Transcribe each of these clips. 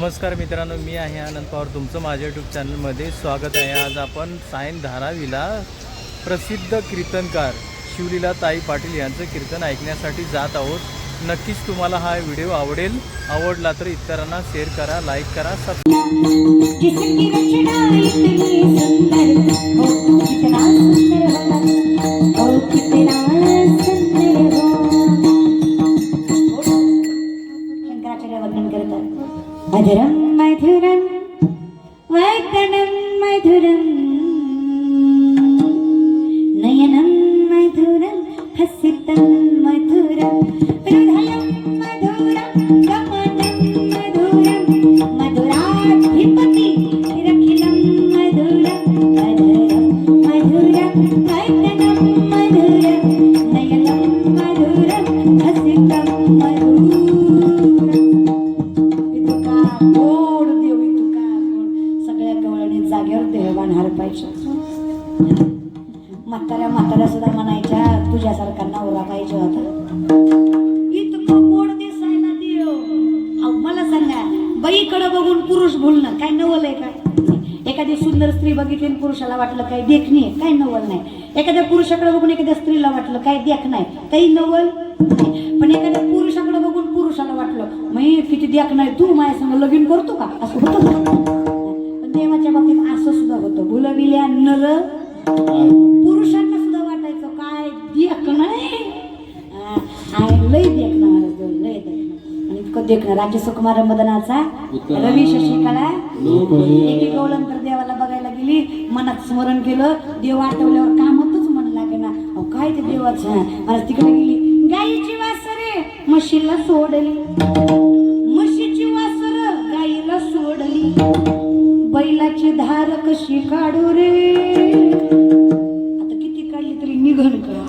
नमस्कार मित्रांनो मी आहे आनंद पवार. तुमचं माझ्या यूट्यूब चॅनलमध्ये स्वागत आहे. आज आपण सायन धारावीला प्रसिद्ध कीर्तनकार शिवलीला ताई पाटील यांचं कीर्तन ऐकण्यासाठी जात आहोत. नक्कीच तुम्हाला हा व्हिडिओ आवडेल. आवडला तर इतरांना शेअर करा लाईक करा सब म्हाताऱ्या म्हाताऱ्या सुद्धा म्हणायच्या तुझ्यासारखा नवरा पाहिजे होता. सुंदर स्त्री बघितली आणि पुरुषाला वाटलं काय देखणी आहे काय नवल नाही. एखाद्या पुरुषाकडे बघून एखाद्या स्त्रीला वाटलं काय देख नाही. काही नवल नाही. पण एखाद्या पुरुषाकडे बघून पुरुषाला वाटलं मी किती देख नाही. तू माझ्या संग लगीन करतो का? असं होतं? पण देवाच्या बाबतीत असं सुद्धा होतं. भुलविल्या नर पुरुषांना सुद्धा वाटायचं काय देख नाही? लय लय देखणं आणि इतकं देखणं राज्य सुकुमार मदनाचा रवी शशिकला. एके देवाला बघायला मनात स्मरण केलं देव आठवल्यावर कामतच मन लागे ना अहो काय ते देवाचं? मला तिकडे गेली. गाईची वासरे म्हशीला सोडली. म्हशीची वासर गाईला सोडली. बैलाची धार कशी काढू रे? आता किती काढली तरी निघन का?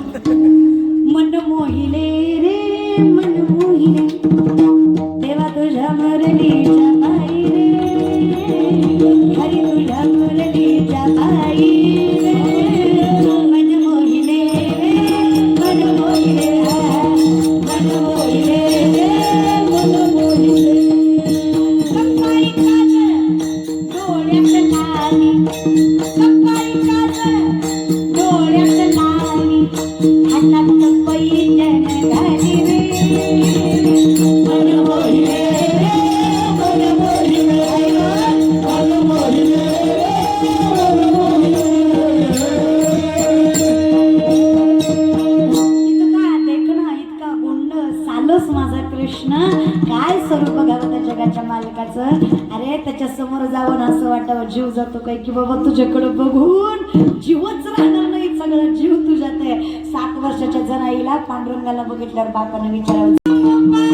कृष्ण काय स्वरूप बघावं त्या जगाच्या मालकाचं? अरे त्याच्यासमोर जावं वाटावा जीव जातो काय की बाबा तुझ्याकडे बघून जीवच राहणार नाही सगळं जीव तुझ्यात आहे. सात वर्षाच्या जनाईला पांडुरंगाला बघितल्यावर बापाने विचारावं.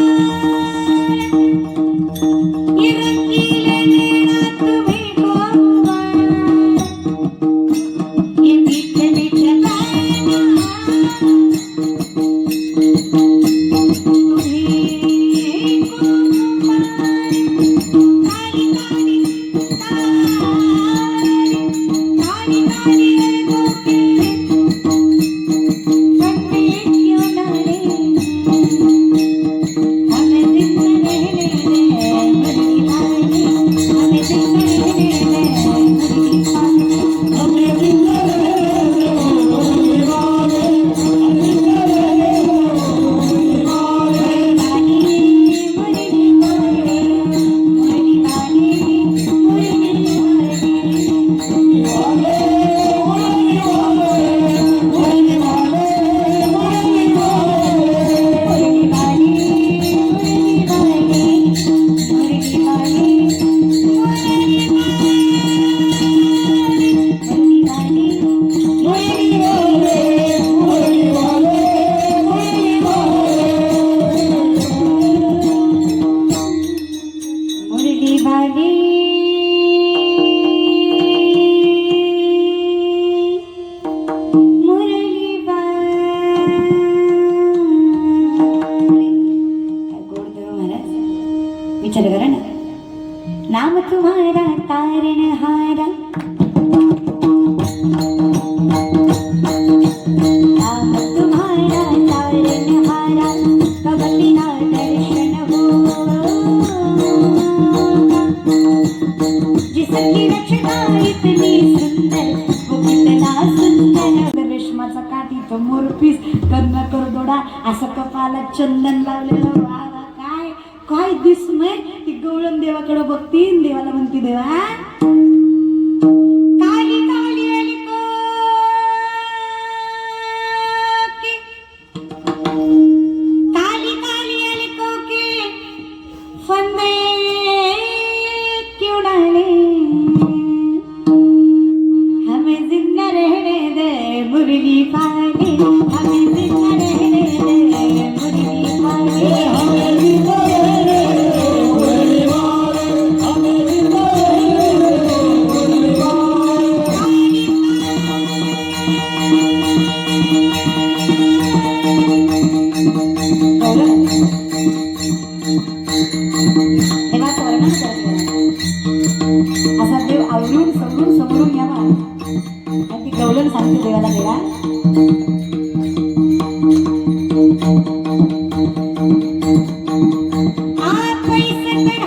काठी पीस मोरपीस कर्ण करदोडा असं कपाला चंदन लावलेलं वा काय काय दिसमय ती गवळण देवाकडं बघतीन देवाला म्हणती देवा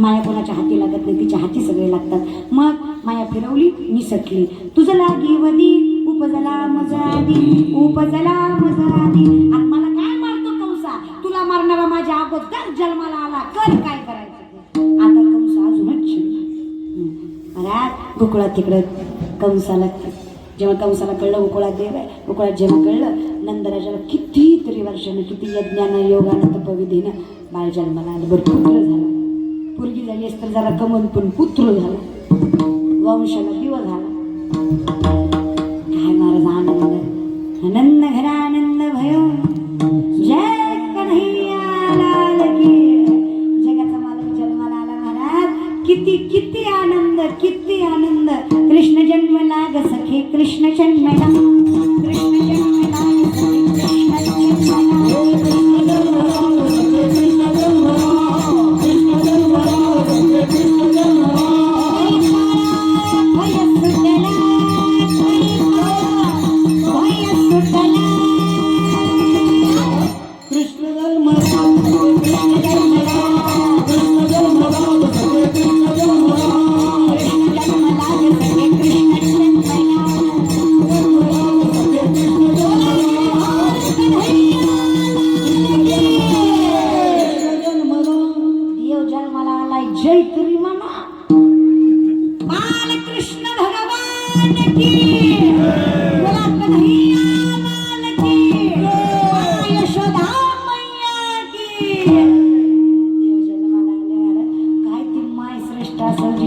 माया कोणाच्या हाती लागत नाही तिच्या हाती सगळे लागतात. मग माया फिरवली मी सटली. तुझं लागी वदी उपजला मज आधी उपजला मज आधी आणि मला काय मारतो कंसा तुला अगोदर जन्माला आला कर काय करायचं आता कंस अजूनच चिडला. महाराज गोकुळात तिकडं कंसाला जेव्हा कंसाला कळलं गोकुळात देव आहे गोकुळात जेव्हा कळलं नंदराजाला कितीतरी वर्षानं किती यज्ञानं योगानं तपविधीनं बाळ जन्माला आलं. बरं पुत्र झालं. पोरगी झाली असतं जरा कमल पण पुत्र झालं. वंशाला दिवा झाला. कृष्णचंदम सखे कृष्ण जन्मला कृष्ण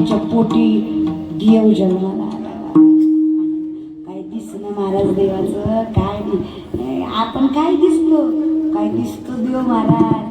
असेल पोटी देव जन्माला आला. काय दिसणं महाराज देवाचं? काय नाही. आपण काय दिसतो काय दिसतो देव महाराज?